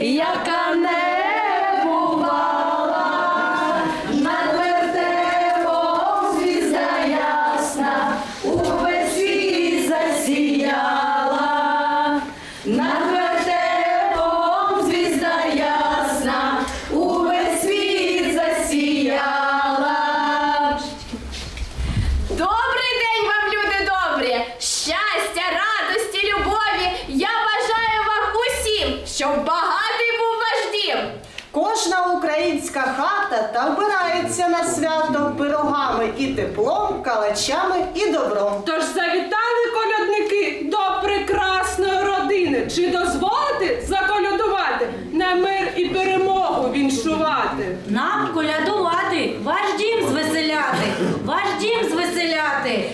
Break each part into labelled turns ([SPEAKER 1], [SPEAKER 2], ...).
[SPEAKER 1] яка
[SPEAKER 2] не бувала,
[SPEAKER 1] над
[SPEAKER 2] вертепом звізда ясна, увесь світ засіяла, над вертепом звізда ясна, увесь світ засіяла.
[SPEAKER 3] Добрий день вам, люди добрі! Щастя, радості, любові! Я бажаю вам усім, щоб
[SPEAKER 4] та вбирається на свято пирогами і теплом, калачами і добром.
[SPEAKER 5] Тож завітали колядники до прекрасної родини. Чи дозволите заколядувати на мир і перемогу віншувати?
[SPEAKER 1] Нам колядувати, ваш дім звеселяти, ваш дім звеселяти,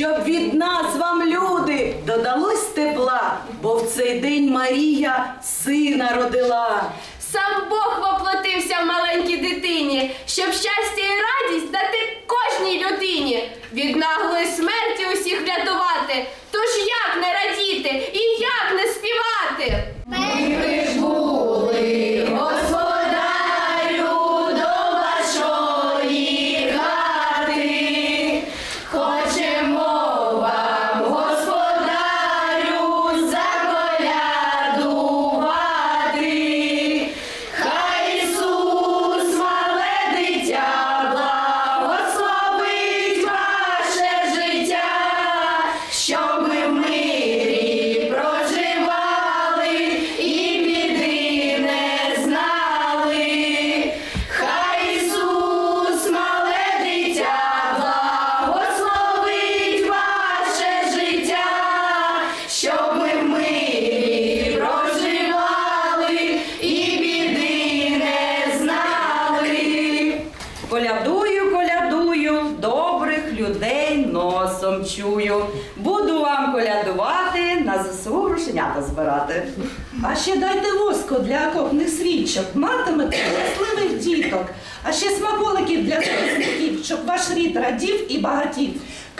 [SPEAKER 2] щоб від нас вам, люди, додалось тепла, бо в цей день Марія сина родила.
[SPEAKER 3] Сам Бог воплотився в маленькій дитині, щоб щастя і радість дати кожній людині, від наглої смерті усіх врятувати. Тож як не радіти і як не
[SPEAKER 1] носом чую. Буду вам колядувати, на ЗСУ грошенята збирати. А ще дайте воску для окопних свічок, матимете щасливих діток, а ще смаколиків для захисників, щоб ваш рід радів і багатів.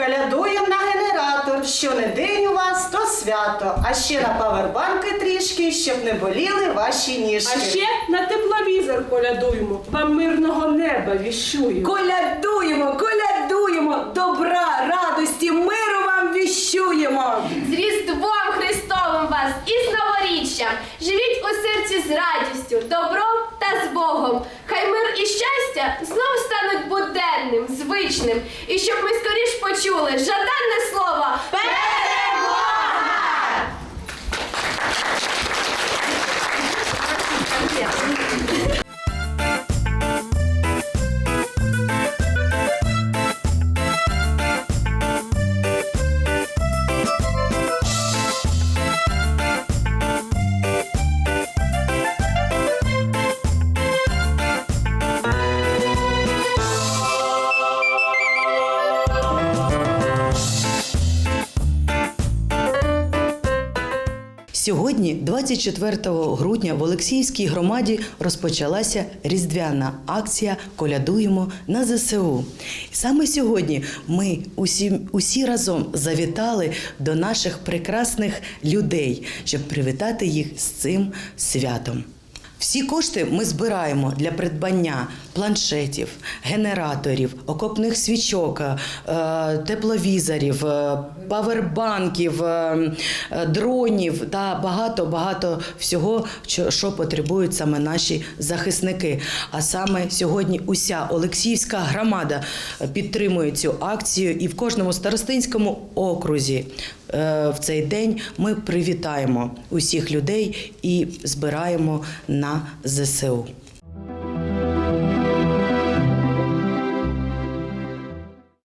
[SPEAKER 4] Калядуєм на генератор, що не день у вас, то свято. А ще на павербанки трішки, щоб не боліли ваші ніжки. А ще
[SPEAKER 5] на тепловізор колядуємо, вам мирного неба віщую.
[SPEAKER 2] Колядуємо, колядуємо, добра, радості, миру вам віщуємо.
[SPEAKER 3] З Різдвом Христовим вас і з новоріччям! Серці з радістю, добром та з Богом. Хай мир і щастя знов стануть буденним, звичним. І щоб ми скоріш почули жаданне
[SPEAKER 2] Сьогодні, 24 грудня, в Олексіївській громаді розпочалася різдвяна акція Колядуємо на ЗСУ. Саме сьогодні ми усі, усі разом завітали до наших прекрасних людей, щоб привітати їх з цим святом. Всі кошти ми збираємо для придбання планшетів, генераторів, окопних свічок, е, тепловізорів, е, павербанків, е, дронів та багато багато всього, що- потребують саме наші захисники. А саме сьогодні уся Олексіївська громада підтримує цю акцію, і в кожному старостинському окрузі в цей день ми привітаємо усіх людей і збираємо на ЗСУ.